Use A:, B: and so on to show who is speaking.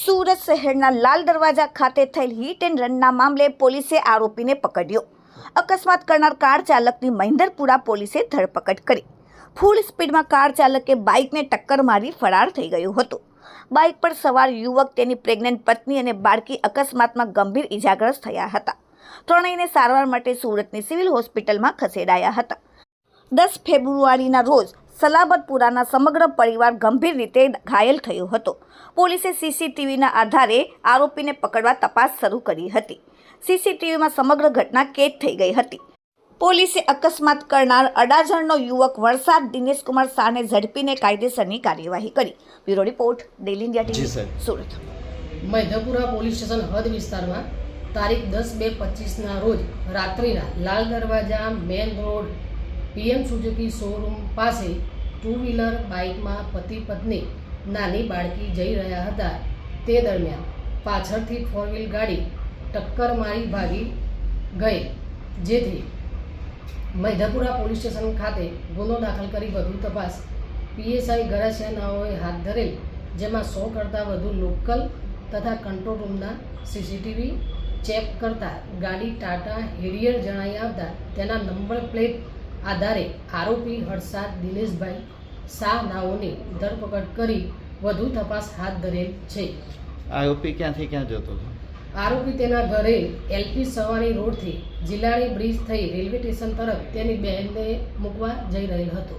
A: સુરત શહેરના લાલ દરવાજા ખાતે થયેલ હિટ એન્ડ રનના મામલે પોલીસે આરોપીને પકડ્યો. અકસ્માત કરનાર કાર ચાલકની મહેન્દ્રપુરા પોલીસે ધરપકડ કરી. ફૂલ સ્પીડમાં કાર ચાલકે બાઇકને ટક્કર મારી ફરાર થઈ ગયો હતો. બાઇક પર સવાર યુવક, તેની પ્રેગ્નન્ટ પત્ની અને બાળકી અકસ્માતમાં ગંભીર ઇજાગ્રસ્ત થયા હતા. ત્રણેયને સારવાર માટે સુરતની સિવિલ હોસ્પિટલમાં ખસેડાયા હતા. દસ ફેબ્રુઆરીના રોજ સલાબતપુરાના સમગ્ર પરિવાર ગંભીર રીતે ઘાયલ થયો હતો. પોલીસે સીસીટીવીના આધારે આરોપીને પકડવા તપાસ શરૂ કરી હતી. સીસીટીવીમાં સમગ્ર ઘટના કેદ થઈ ગઈ હતી. પોલીસે અકસ્માત કરનાર અડાજણનો યુવક વરસાદ દિનેશકુમાર શાહને ઝડપીને કાયદેસરની કાર્યવાહી કરી. Bureau report daily India TV Surat.
B: Maidhpura police station હદ વિસ્તારમાં તારીખ દસ બે પચીસના રોજ રાત્રિના Lal Darwaja main road PM Suzuki showroom પાસે ટુ વ્હીલર બાઇકમાં પતિ પત્ની નાની બાળકી જઈ રહ્યા હતા. તે દરમિયાન પાછળથી ફોર વ્હીલ ગાડી ટક્કર મારી ભાગી ગઈ, જેથી મૈધપુરા પોલીસ સ્ટેશન ખાતે ગુનો દાખલ કરી વધુ તપાસ. પીએસઆઈ ગરાસિયાનાઓએ હાથ ધરેલ, જેમાં સો કરતાં વધુ લોકલ તથા કંટ્રોલ રૂમના સીસીટીવી ચેક કરતા ગાડી ટાટા હેરિયર જણાઈ આવતા તેના નંબર પ્લેટ આધારે આરોપી હર્ષાદ દિનેશભાઈ શાહ નાઓની ધરપકડ કરી વધુ તપાસ હાથ ધરેલ છે.
C: આરોપી ક્યાંથી ક્યાં જતો હતો?
B: આરોપી તેના ઘરે એલપી સવાણી રોડથી જિલ્લાની બ્રિજ થઈ રેલવે સ્ટેશન તરફ તેની બહેનને મૂકવા જઈ રહેલ હતો.